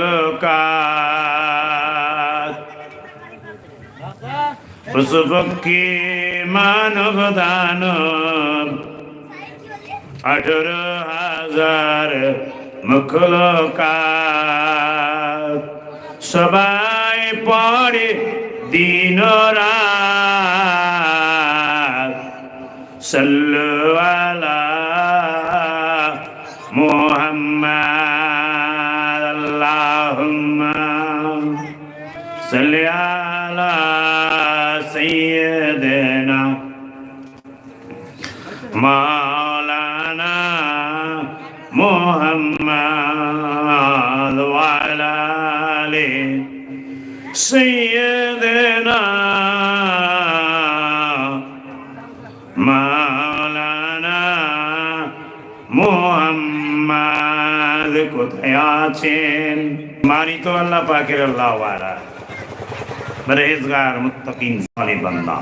লোকাত। পশু পক্ষী মানব দানব। আঠারো হাজার মুখলোকাত সবাই পড়ে দিন রাত। সাল্লু আলা সাইয়্যিদিনা মাওলানা মুহাম্মাদ ওয়া আলা আলি সাইয়্যিদিনা মাওলানা মুহাম্মাদ কোথায় আছেন মানি তো আল্লাহ পাকের আল্লাহ পরহেজগার মুত্তাকিন সালে বান্দা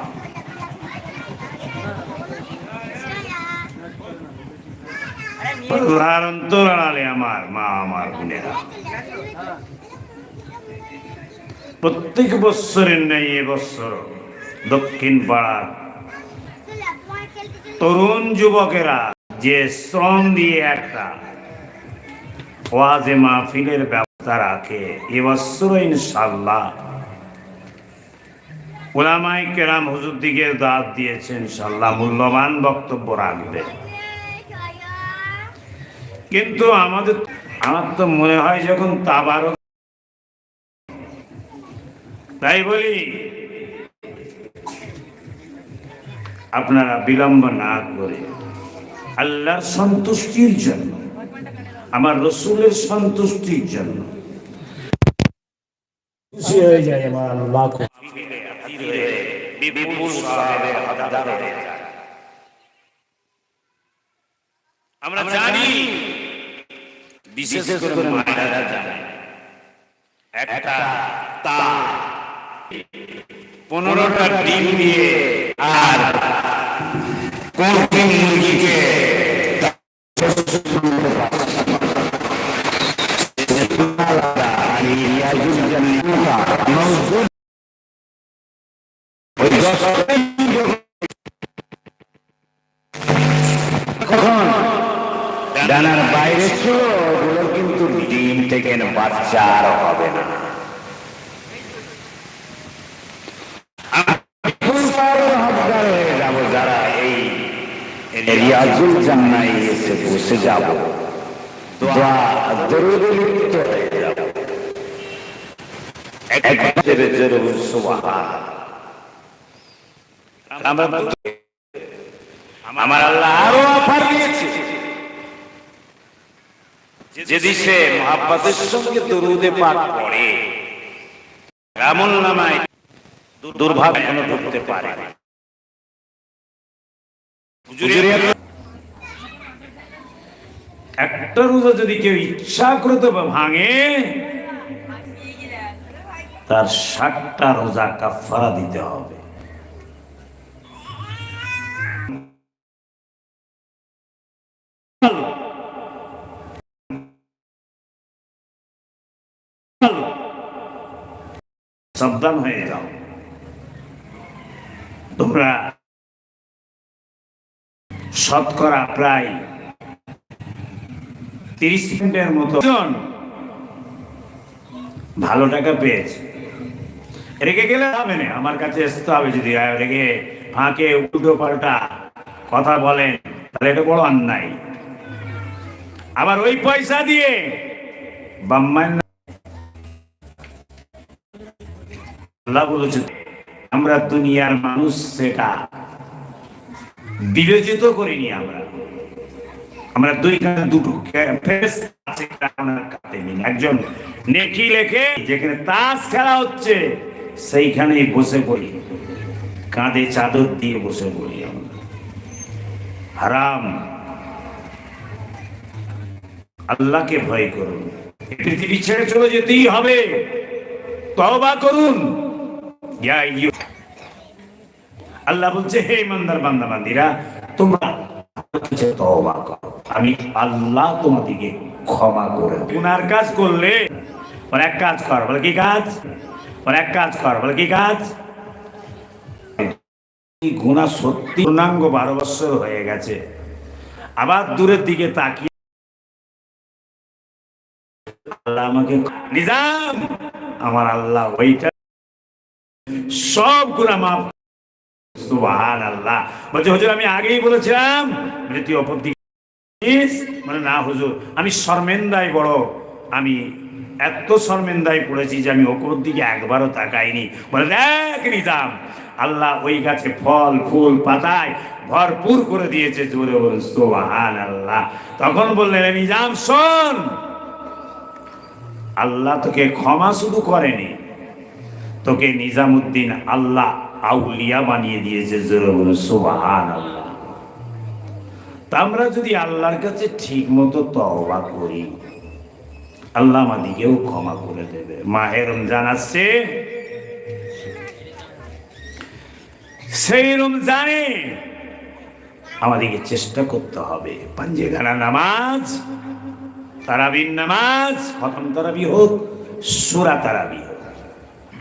উদাহরণ তোলালে আমার মা, আমার বোনেরা। প্রত্যেক বৎসরের ন্যায় এবছর দক্ষিণ পাড়ার তরুণ যুবকেরা যে শ্রম দিয়ে একটা ওয়াজে মাহফিলের ব্যবস্থা রাখে এবছর ইনশাল্লাহ ওলামাই কেরাম হুজুর দিকে দাঁত দিয়েছেন ইনশাল্লাহ মূল্যবান বক্তব্য রাখবে। কিন্তু আমাদের, আমার তো মনে হয় যখন তাবারক, তাই বলি, আপনারা বিলম্ব না করে আল্লাহর সন্তুষ্টির জন্য, আমার রসুলের সন্তুষ্টির জন্য হয়ে যায় আমার আল্লাহ। বিপুল সাহেবের হয়ে যায়। আমরা জানি বিশেষ করে মায়েরা জানে একটা তা পনেরোটা ডিম দিয়ে ডানার বাইরে ছিল কিন্তু ডিম থেকে বাচ্চা আর হবে না। রিয়াজুল জান্নাই এসে যাব। দোয়া দরুদ লিপ্ত আমরা আমার আল্লাহ আরও অফার দিয়েছে। যে দিশে মহাব্বতের সঙ্গে দরুদে পাক পড়ে নামায় কোনো ঢুকতে পারে। একটা রোজা যদি কেউ ইচ্ছা করে তো ভাঙে, তার ষাটটা রোজা কাফারা দিতে হবে। সাবধান হয়ে যাও। তোমরা শতকরা প্রায় তিরিশ মিনিটের মতো জন ভালো টাকা পেয়েছে। রেখে গেলে হবে না আমার কাছে আসতে হবে যদি রেখে ফাঁকে উল্টো পাল্টা কথা বলেন তাহলে এটা বড় অন্যায়। আবার ওই পয়সা দিয়ে বাম্মান্য আল্লাহ বলেছে আমরা দুনিয়ার মানুষ সেটা বিবেচিত করিনি আমরা। আমরা দুই কাঁধে দুটো একজন নেকি লেখে, যেখানে তাস খেলা হচ্ছে, সেইখানেই বসে পড়ি। কাঁধে চাদর দিয়ে বসে পড়ি আমরা। হারাম। আল্লাহকে ভয় করুন। পৃথিবী ছেড়ে চলে যেতেই হবে। তওবা করুন। আল্লাহ বলছে, হে ইমানদার বান্দা, বান্দিরা, তোমরা আমি আল্লাহ তোমাদেরকে ক্ষমা করে। গুনার কাজ করলে বলে এক কাজ কর, বলে কি কাজ? বলে এক কাজ কর, বলে কি কাজ? গুণা সত্যি পূর্ণাঙ্গ বারো বছর হয়ে গেছে। আবার দূরের দিকে তাকিয়ে আল্লাহ আমাকে নিজাম! আমার আল্লাহ ওইটা সব গুণা মাফ সুবহান আল্লাহ বলছে, হুজুর, আমি আগেই বলেছিলাম। বলে, তুই অপর মানে না হুজুর, আমি শর্মেন্দায় বড়। আমি এত শর্মেন্দায় পড়েছি যে আমি ওপর দিকে একবারও তাকাইনি। বলে, দেখ নিজাম, আল্লাহ ওই গাছে ফল, ফুল, পাতায় ভরপুর করে দিয়েছে। জোরে বলে সোহান আল্লাহ তখন বললেন নিজাম, শোন, আল্লাহ তোকে ক্ষমা শুধু করেনি তোকে নিজামুদ্দিন আল্লাহ আউলিয়া বানিয়ে দিয়েছে আমরা যদি আল্লাহর কাছে ঠিক মতো তওবা করি, আল্লাহ আমাদিকেও ক্ষমা করে দেবে। মাহের রমজান আসছে। সেই রমজানে আমাদেরকে চেষ্টা করতে হবে। পাঞ্জেগানা নামাজ, তারাবির নামাজ, খতম তারাবি হোক, সুরা তারাবি।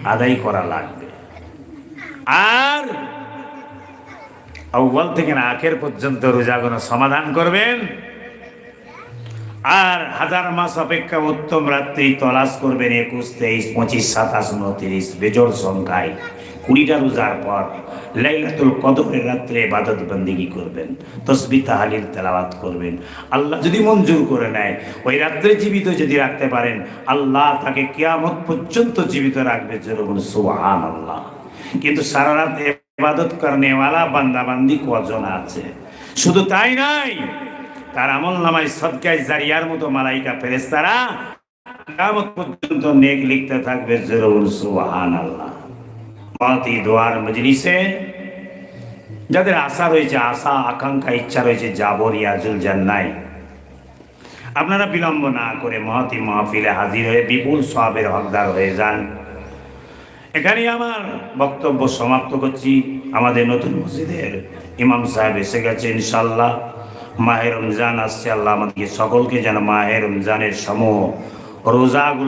আদায় করা লাগবে। আর আউ্বাল থেকে না আখের পর্যন্ত রোজাগুলো সমাধান করবেন। আর হাজার মাস অপেক্ষা উত্তম রাত্রি তলাশ করবেন একুশ, তেইশ, পঁচিশ, সাতাশ, উনত্রিশ বেজোর সংখ্যায়। কুড়িটা রোজার পর লাইলাতুল কদরের রাত্রে ইবাদত বন্দিগি করবেন, তসবি তাহালিল তেলাওয়াত করবেন। আল্লাহ যদি মঞ্জুর করে নেয়, ওই রাত্রে জীবিত যদি রাখতে পারেন, আল্লাহ তাকে কিয়ামত পর্যন্ত জীবিত রাখবে যেরকম সুহান আল্লাহ কিন্তু সারা রাত ইবাদত করনেওয়ালা বান্দাবান্দি কজন আছে? শুধু তাই নাই, তার আমল নামায় সদকায় জারিয়ার মতো মালাইকা ফেরেস্তারা কিয়ামত পর্যন্ত নেক লিখতে থাকবে জরুর সুবহান আল্লাহ মহতি দোয়ার মজলিসে। যাদের আশা রয়েছে, আশা, আকাঙ্ক্ষা, ইচ্ছা রয়েছে, যাব রিয়াজুল জান্নাই। আপনারা বিলম্ব না করে মহতি মাহফিলে হাজির হয়ে বিপুল সবের হকদার হয়ে যান। এখানেই আমার বক্তব্য সমাপ্ত করছি। আমাদের নতুন মসজিদের ইমাম সাহেব এসে গেছে ইনশাল্লাহ মাহের রমজান আসছে, আল্লাহ আমাদেরকে সকলকে যেন মাহের রমজানের সমূহ রোজাগুলো